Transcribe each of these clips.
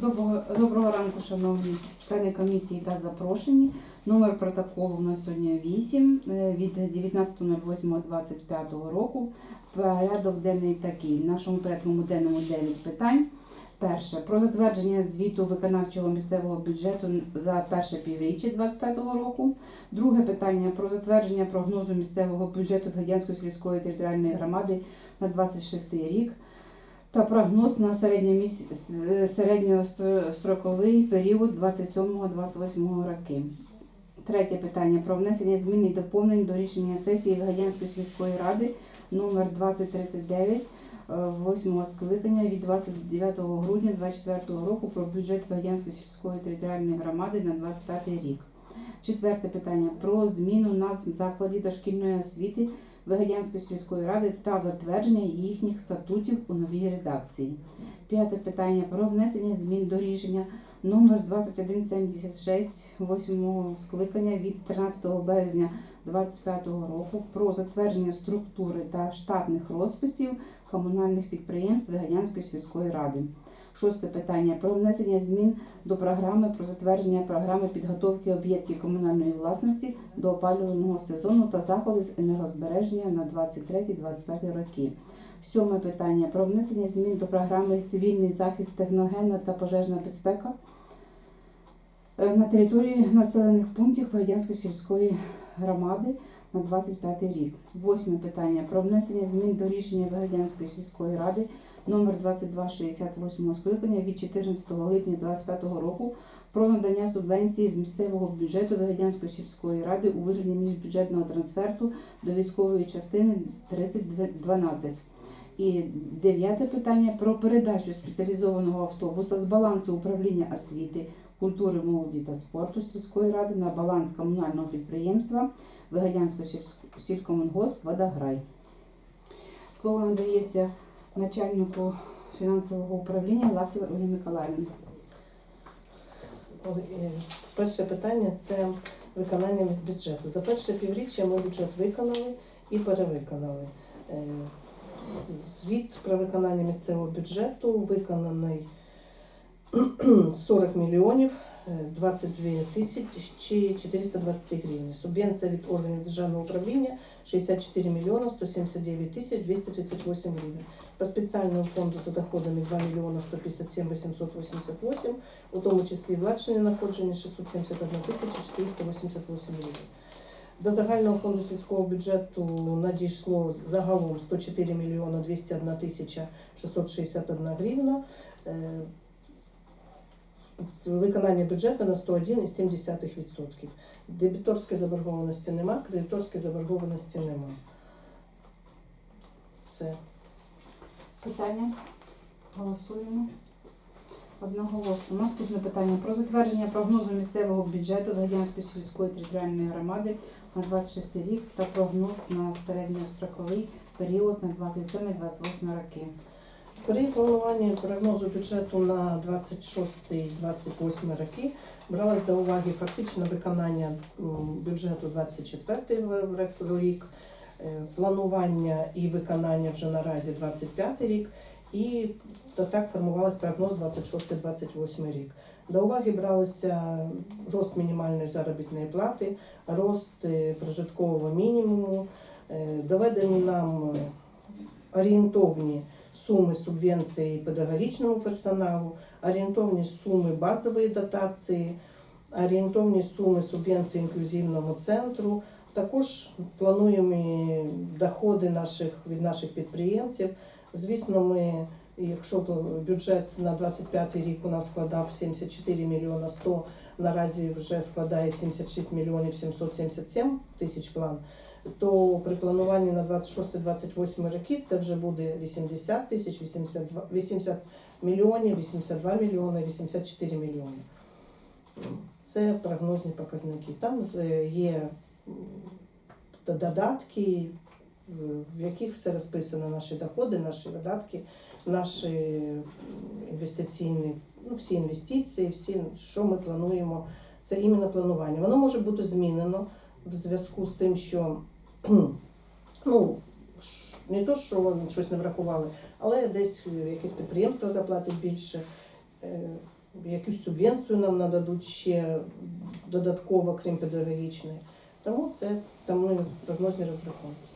Доброго, доброго ранку, шановні члени комісії та запрошені. Номер протоколу у нас сьогодні 8 е, від 19.08.25 року. Порядок денний такий. В нашому порядку денному 9 питань. Перше про затвердження звіту виконавчого місцевого бюджету за перше півріччя 2025 року. Друге питання про затвердження прогнозу місцевого бюджету Федянської сільської територіальної громади на 26 рік та прогноз на середньостроковий період 27-28 роки. Третє питання про внесення змін і доповнень до рішення сесії Гадянської сільської ради номер 2039 8 скликання від 29 грудня 2024 року про бюджет Гадянської сільської територіальної громади на 25 рік. Четверте питання про зміну назв закладів дошкільної освіти Вигадянської сільської ради та затвердження їхніх статутів у новій редакції. П'яте питання про внесення змін до рішення номер 2176 8 скликання від 13 березня 2025 року про затвердження структури та штатних розписів комунальних підприємств Вигадянської сільської ради. Шосте питання про внесення змін до програми про затвердження програми підготовки об'єктів комунальної власності до опалювального сезону та заходи з енергозбереження на 23-25 роки. Сьоме питання про внесення змін до програми цивільний захист техногенна та пожежна безпека на території населених пунктів Радянської сільської громади на 25 рік. Восьме питання про внесення змін до рішення Вигадянської сільської ради номер 2268 скликання від 14 липня 2025 року про надання субвенції з місцевого бюджету Вигадянської сільської ради у вигляді міжбюджетного трансферту до військової частини 3012. І дев'яте питання про передачу спеціалізованого автобуса з балансу управління освіти, культури, молоді та спорту сільської ради на баланс комунального підприємства Вигадянського сількомунгосп «Водограй». Слово надається начальнику фінансового управління Лаптєвій Ольгі Миколаївні. Е, Перше питання це виконання бюджету. За перше півріччя ми бюджет виконали і перевиконали. Е, Звіт про виконання місцевого бюджету виконаний 40 мільйонів е, 22 тисячі 423 гривні. Субвенція від органів державного управління 64 мільйона 179 тисяч 238 гривень. По спеціальному фонду за доходами 2 мільйона 157 888, у тому числі владшені надходження 671 тисяча 488 гривень. До загального фонду сільського бюджету надійшло загалом 104 мільйона 201 тисяча 661 гривна. Виконання бюджету на 101,7%. Дебіторської заборгованості нема, кредиторської заборгованості нема. Все. Питання? Голосуємо. Одноголосно. Наступне питання про затвердження прогнозу місцевого бюджету Радянської сільської територіальної громади на 26 рік та прогноз на середньостроковий період на 27-28 роки. При плануванні прогнозу бюджету на 26-28 роки бралось до уваги фактично виконання бюджету 24 рік, е, планування і виконання вже наразі 25 рік, і то так формувався прогноз 26-28 рік. До уваги бралися рост мінімальної заробітної плати, рост е, прожиткового мінімуму, е, доведені нам орієнтовні суми субвенції педагогічному персоналу, орієнтовні суми базової дотації, орієнтовні суми субвенції інклюзивному центру. Також плануємо доходи наших від наших підприємців. Звісно, ми, якщо бюджет на 25 рік у нас складав 74 мільйона 100, наразі вже складає 76 мільйонів 777 тисяч план, то при плануванні на 26-28 роки це вже буде 80 тисяч, 82, 80 мільйонів, 82 мільйони, 84 мільйони. Це прогнозні показники. Там є додатки, в- яких все розписано наші доходи, наші видатки, наші інвестиційні, ну, всі інвестиції, всі, що ми плануємо. Це іменно планування. Воно може бути змінено в зв'язку з тим, що ну, не то, що вони щось не врахували, але десь е, якесь підприємство заплатить більше. Е, якусь субвенцію нам нададуть ще додатково, крім педагогічної. Тому це тому прогнозні розрахунки.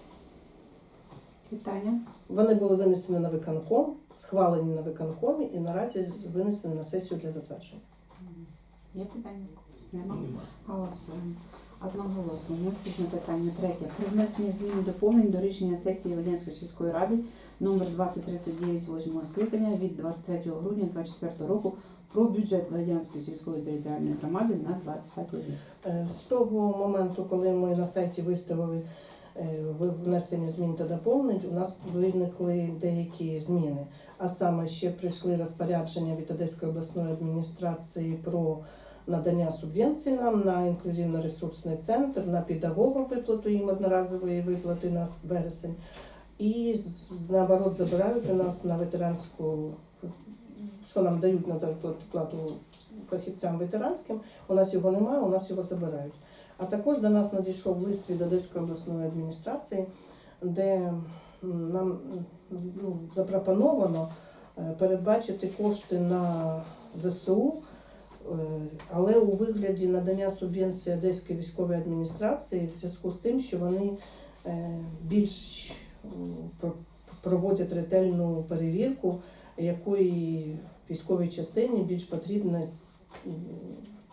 Питання? Вони були винесені на виконком, схвалені на виконкомі і наразі винесені на сесію для затвердження. Є питання? Нема? Голосуємо. Одноголосно. Наступне питання третє. Про внесення змін і доповнень до рішення сесії Волинської сільської ради номер 2039 8 скликання від 23 грудня 2024 року про бюджет Волинської сільської територіальної громади на 25 рік. Е, З того моменту, коли ми на сайті виставили е, внесення змін та доповнень, у нас виникли деякі зміни. А саме ще прийшли розпорядження від Одеської обласної адміністрації про надання субвенцій нам на інклюзивно-ресурсний центр, на педагогів виплату їм одноразової виплати на вересень. І наоборот забирають у нас на ветеранську, що нам дають на зарплату плату фахівцям ветеранським. У нас його немає, у нас його забирають. А також до нас надійшов лист від Одеської обласної адміністрації, де нам ну, запропоновано е, передбачити кошти на ЗСУ, але у вигляді надання субвенції Одеської військової адміністрації в зв'язку з тим, що вони е, більш проводять ретельну перевірку, якої військовій частині більш потрібно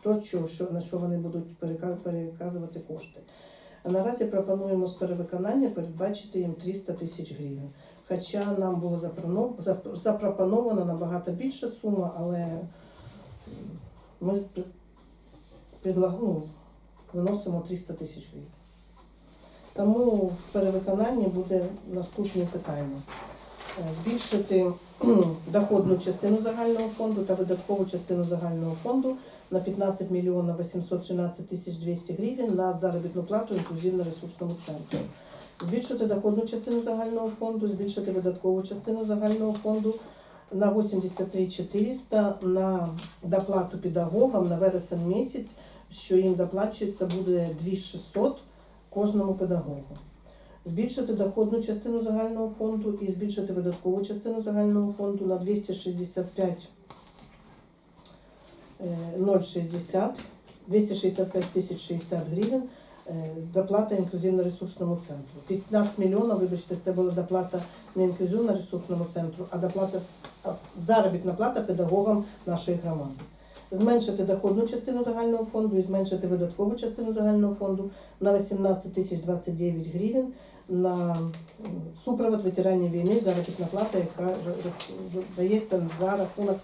то, що, на що вони будуть переказувати кошти. Наразі пропонуємо з перевиконання передбачити їм 300 тисяч гривень. Хоча нам було запропоно- запропоновано набагато більша сума, але ми ну, виносимо 300 тисяч гривень. Тому в перевиконанні буде наступне питання. Е, Збільшити доходну частину загального фонду та видаткову частину загального фонду на 15 мільйонів 813 тисяч 200 гривень на заробітну плату інклюзивно-ресурсному центру. Збільшити доходну частину загального фонду, збільшити видаткову частину загального фонду на 83 400 на доплату педагогам на вересень місяць, що їм доплачується буде 2600 кожному педагогу. Збільшити доходну частину загального фонду і збільшити видаткову частину загального фонду на 265 е, 060, 265 тисяч 60 гривень доплата інклюзивно-ресурсному центру. 15 мільйонів, вибачте, це була доплата не інклюзивно-ресурсному центру, а доплата заробітна плата педагогам нашої громади. Зменшити доходну частину загального фонду і зменшити видаткову частину загального фонду на 18 тисяч 29 гривень на супровод ветеранів війни, заробітна плата, яка дається за рахунок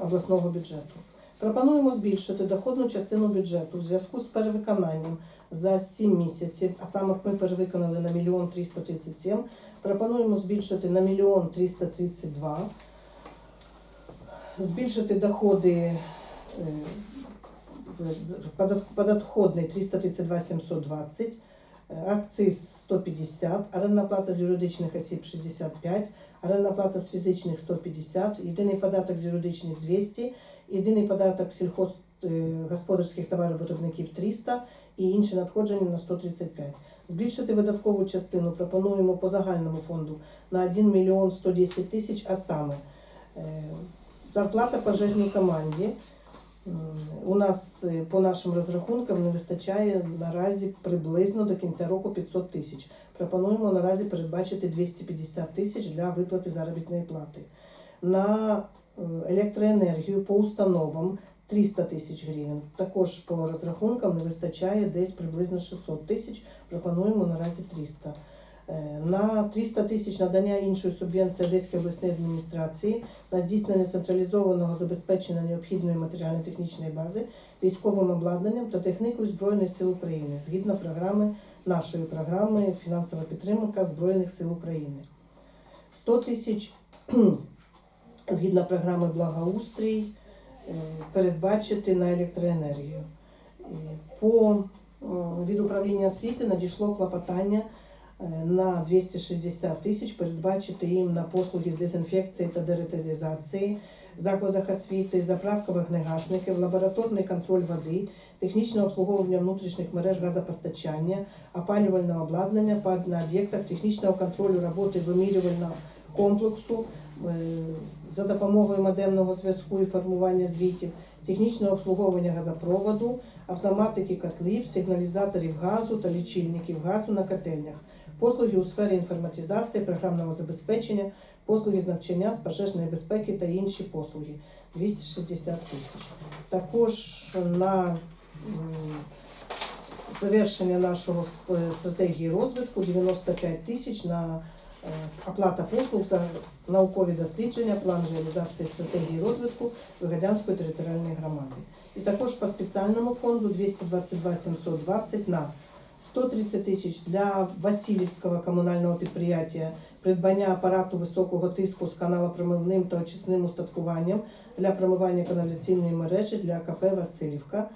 обласного бюджету. Пропонуємо збільшити доходну частину бюджету в зв'язку з перевиконанням за 7 місяців, а саме ми перевиконали на 1 337, пропонуємо збільшити на 1 332, збільшити доходи з- подат- податходний 332 720, е, акциз 150, орендна плата з юридичних осіб 65, орендна плата з фізичних 150, єдиний податок з юридичних 200, єдиний податок сільхозгосподарських товарів виробників 300 і інші надходження на 135. Збільшити видаткову частину пропонуємо по загальному фонду на 1 мільйон 110 тисяч, а саме е, зарплата пожежній команді. У нас е, по нашим розрахункам не вистачає наразі приблизно до кінця року 500 тисяч. Пропонуємо наразі передбачити 250 тисяч для виплати заробітної плати. На е, електроенергію по установам 300 тисяч гривень. Також по розрахункам не вистачає десь приблизно 600 тисяч. Пропонуємо наразі 300. Е, На 300 тисяч надання іншої субвенції Одеської обласної адміністрації на здійснення централізованого забезпечення необхідної матеріально-технічної бази військовим обладнанням та технікою Збройних сил України згідно програми нашої програми фінансова підтримка Збройних сил України. 100 тисяч згідно програми благоустрій передбачити на електроенергію. Е, По е, від управління освіти надійшло клопотання е, на 260 тисяч передбачити їм на послуги з дезінфекції та деретилізації в закладах освіти, заправка вогнегасників, лабораторний контроль води, технічне обслуговування внутрішніх мереж газопостачання, опалювальне обладнання пад- на об'єктах технічного контролю роботи вимірювального комплексу е, за допомогою модемного зв'язку і формування звітів, технічне обслуговування газопроводу, автоматики котлів, сигналізаторів газу та лічильників газу на котельнях, послуги у сфері інформатизації, програмного забезпечення, послуги з навчання з пожежної безпеки та інші послуги 260 тисяч. Також на завершення нашого е, стратегії розвитку 95 тисяч на оплата послуг за наукові дослідження, план реалізації стратегії розвитку Вигадянської територіальної громади. І також по спеціальному фонду 222 720 на 130 тисяч для Васильівського комунального підприємства придбання апарату високого тиску з каналопромивним та очисним устаткуванням для промивання каналізаційної мережі для КП Васильівка.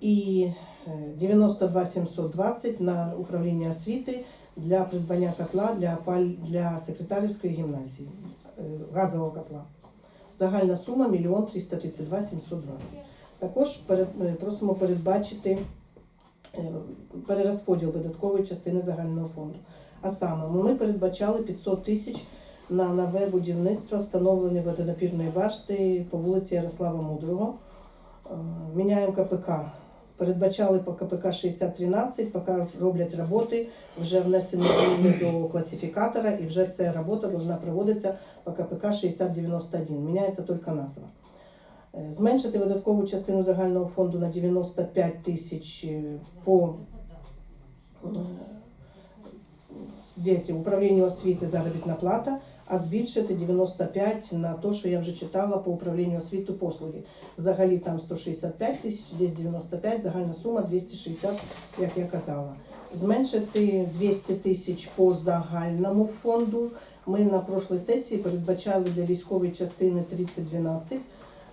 І е, 92 720 на управління освіти для придбання котла для, для секретарівської гімназії, е, газового котла. Загальна сума 1 332 720. Також е, просимо передбачити е, перерозподіл видаткової частини загального фонду. А саме, ми передбачали 500 тисяч на нове будівництво встановлення водонапірної башти по вулиці Ярослава Мудрого. Міняємо КПК. Передбачали по КПК 6013, поки роблять роботи, вже внесені зміни до класифікатора, і вже ця робота повинна проводитися по КПК 6091. Міняється тільки назва. Е, Зменшити видаткову частину загального фонду на 95 тисяч е, по е, діти, управлінню освіти заробітна плата, а збільшити 95 на те, що я вже читала по управлінню освіти послуги. Взагалі там 165 тисяч, десь 95, загальна сума 260, як я казала. Зменшити 200 тисяч по загальному фонду. Ми на прошлій сесії передбачали для військової частини 3012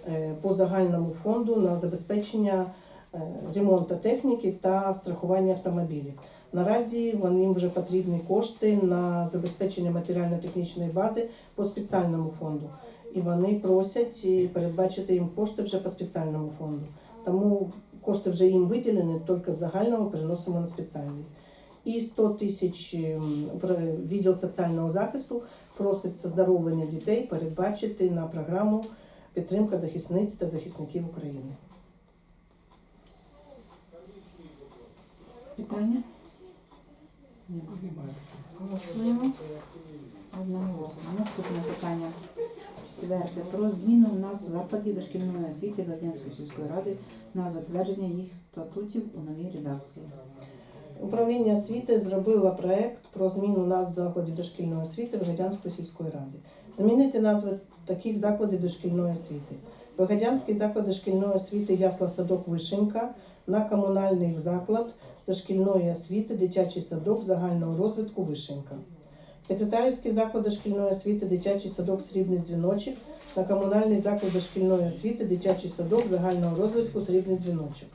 е, по загальному фонду на забезпечення е, ремонту техніки та страхування автомобілів. Наразі вони вже потрібні кошти на забезпечення матеріально-технічної бази по спеціальному фонду. І вони просять передбачити їм кошти вже по спеціальному фонду. Тому кошти вже їм виділені, тільки з загального переносимо на спеціальний. І 100 тисяч ем, відділ соціального захисту просить оздоровлення дітей передбачити на програму підтримка захисниць та захисників України. Питання? Одноголосно. Наступне питання. Четверте. Про зміну назв закладів дошкільної освіти Владимирської сільської ради на затвердження їх статутів у новій редакції. Управління освіти зробило проект про зміну назв закладів дошкільної освіти Вигадянської сільської ради. Змінити назви таких закладів дошкільної освіти. Вигадянський заклад дошкільної освіти Ясла Садок Вишенька на комунальний заклад дошкільної освіти Дитячий садок загального розвитку Вишенька. Секретарівський заклад дошкільної освіти Дитячий садок Срібний дзвіночок на комунальний заклад дошкільної освіти Дитячий садок загального розвитку Срібний дзвіночок.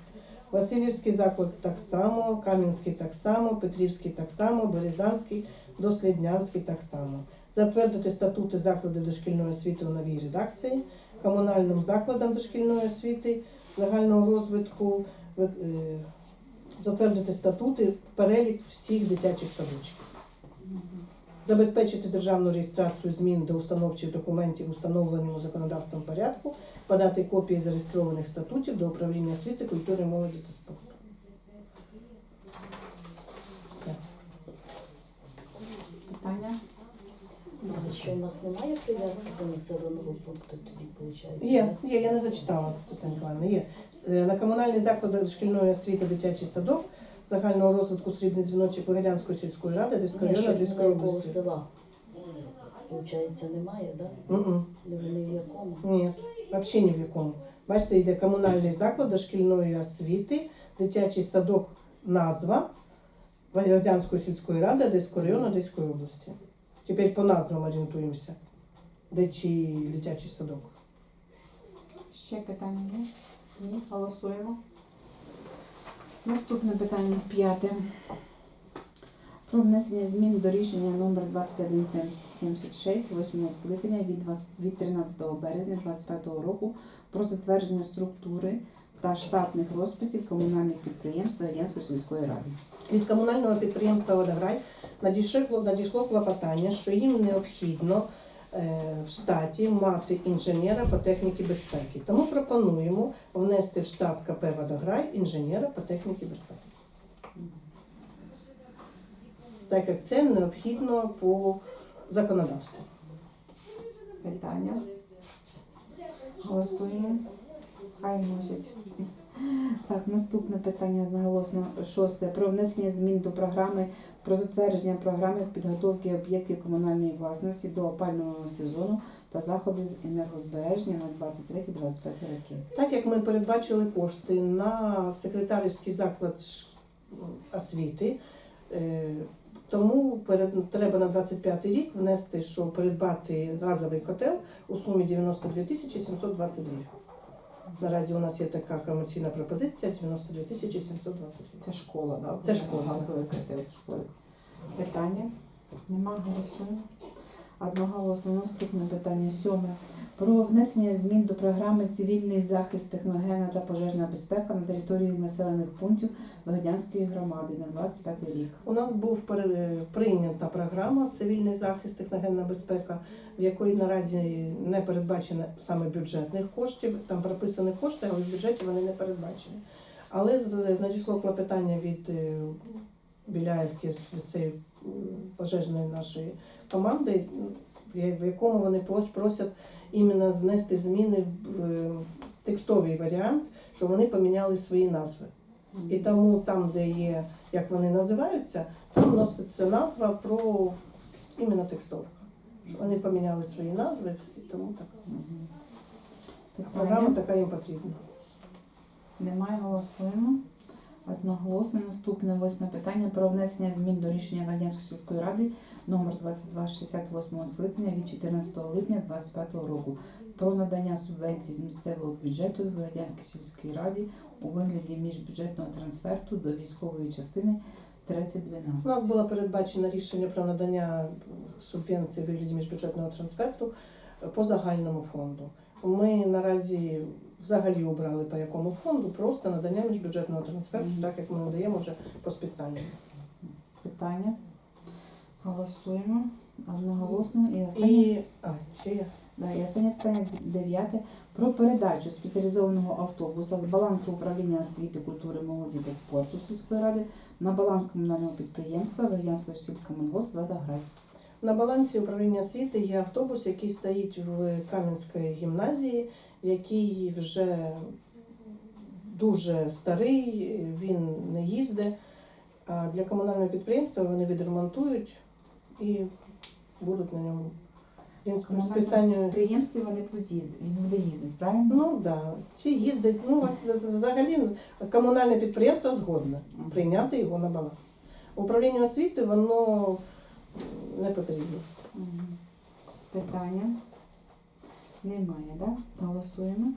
Васильівський заклад так само, Кам'янський так само, Петрівський так само, Березанський, Досліднянський так само. Затвердити статути закладів дошкільної освіти у новій редакції, комунальним закладам дошкільної освіти загального розвитку, ви- е, затвердити статути, перелік всіх дитячих садочків. Забезпечити державну реєстрацію змін до установчих документів, установленому законодавством порядку, подати копії зареєстрованих статутів до управління освіти, культури, молоді та спорту. Все. Питання? А що у нас немає прив'язки до населеного пункту тоді виходить? Є, є, я не зачитала, Тетяна Миколаївна, є. Е, На комунальний заклад дошкільної освіти дитячий садок загального розвитку срібний дзвіночок Вигадянської сільської ради, Одеської Ні, району, щоб Одеської на області. села. Получається, немає, так? Мгм. Да? Не вони в якому? Ні, взагалі ні в якому. Бачите, йде комунальний заклад дошкільної освіти, дитячий садок, назва Вагадянської сільської ради, Одеського району, Одеської області. Тепер по назвам орієнтуємося. Де чий дитячий садок. Ще питання є? Ні. Голосуємо. Наступне питання п'яте. Про внесення змін до рішення номер 2176 8 скликання від 13 березня 2025 року про затвердження структури та штатних розписів комунальних підприємств Радянської сільської ради. Від комунального підприємства Водограй надійшло, надійшло клопотання, що їм необхідно е, в штаті мати інженера по техніці безпеки. Тому пропонуємо внести в штат КП Водограй інженера по техніці безпеки. Так як це необхідно по законодавству. Питання. Голосуємо. Хай носять. Так, наступне питання одноголосно шосте. Про внесення змін до програми про затвердження програми підготовки об'єктів комунальної власності до опального сезону та заходи з енергозбереження на 23-25 роки. Так як ми передбачили кошти на секретарівський заклад освіти, е, тому перед, треба на 25 рік внести, що придбати газовий котел у сумі 92 тисячі 720 гривень. Наразі у нас є така комерційна пропозиція 92 тисячі 720 гривень. Це школа, да? Це школа, Газовий котел школи. Питання? Нема голосу. Одноголосно наступне питання сьоме. Про внесення змін до програми Цивільний захист, техногенна та пожежна безпека на території населених пунктів Вигадянської громади на 25 рік. У нас був прийнята програма Цивільний захист, техногенна безпека, в якої наразі не передбачено саме бюджетних коштів. Там прописані кошти, але в бюджеті вони не передбачені. Але надійшло клопотання від е, Біляївки з цієї пожежної нашої команди, в якому вони просять іменно внести зміни в е, текстовий варіант, що вони поміняли свої назви. І тому там, де є, як вони називаються, там носиться назва про іменно текстовка. Що вони поміняли свої назви, і тому так. Програма така їм потрібна. Немає, голосуємо. Одноголосно наступне восьме питання про внесення змін до рішення Вальянської сільської ради номер 2268 скликання від 14 липня 2025 року про надання субвенцій з місцевого бюджету Вальянській сільській раді у вигляді міжбюджетного трансферту до військової частини 3012. У нас було передбачено рішення про надання субвенції в вигляді міжбюджетного трансферту по загальному фонду. Ми наразі взагалі обрали по якому фонду просто надання міжбюджетного трансферту, так як ми надаємо вже по спеціальному. Питання. Голосуємо одноголосно і останнє. І а, ще є. Да, і останнє питання дев'яте про передачу спеціалізованого автобуса з балансу управління освіти, культури, молоді та спорту сільської ради на баланс комунального підприємства Вар'янської сільськомунгос «Водограй». На балансі управління освіти є автобус, який стоїть в Кам'янській гімназії, який вже дуже старий, він не їздить. А для комунального підприємства вони відремонтують і будуть на ньому. Він з списанню. підприємстві вони будуть їздити, він буде їздити, правильно? Ну так, да. чи їздить, ну у вас взагалі комунальне підприємство згодне прийняти його на баланс. Управління освіти воно не потрібно. Питання? Немає, так? Да? Голосуємо.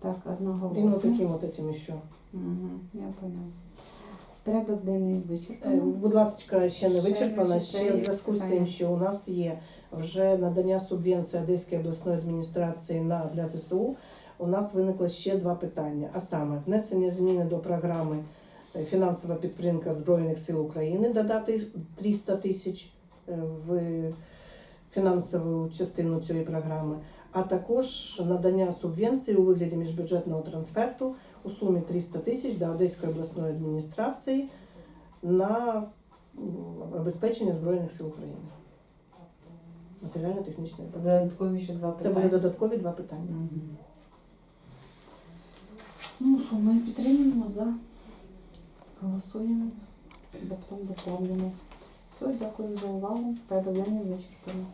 Так, одного Він отаким от этим ще. Угу, я поняла. Порядок денний Е, вичерпано. Будь ласка, ще не вичерпано. ще в зв'язку з тим, що у нас є вже надання субвенції Одеської обласної адміністрації на для ЗСУ. У нас виникло ще два питання. А саме внесення зміни до програми е, фінансова підтримка Збройних сил України, додати 300 тисяч е, в фінансову частину цієї програми, а також надання субвенції у вигляді міжбюджетного трансферту у сумі 300 тисяч до Одеської обласної адміністрації на м, забезпечення Збройних сил України. Матеріально-технічне. Це додаткові ще два Це питання. буде додаткові два питання. Ну що, ми підтримуємо за. Голосуємо. Потім доповнено. Все, дякую за увагу. Передавлення вичерпано.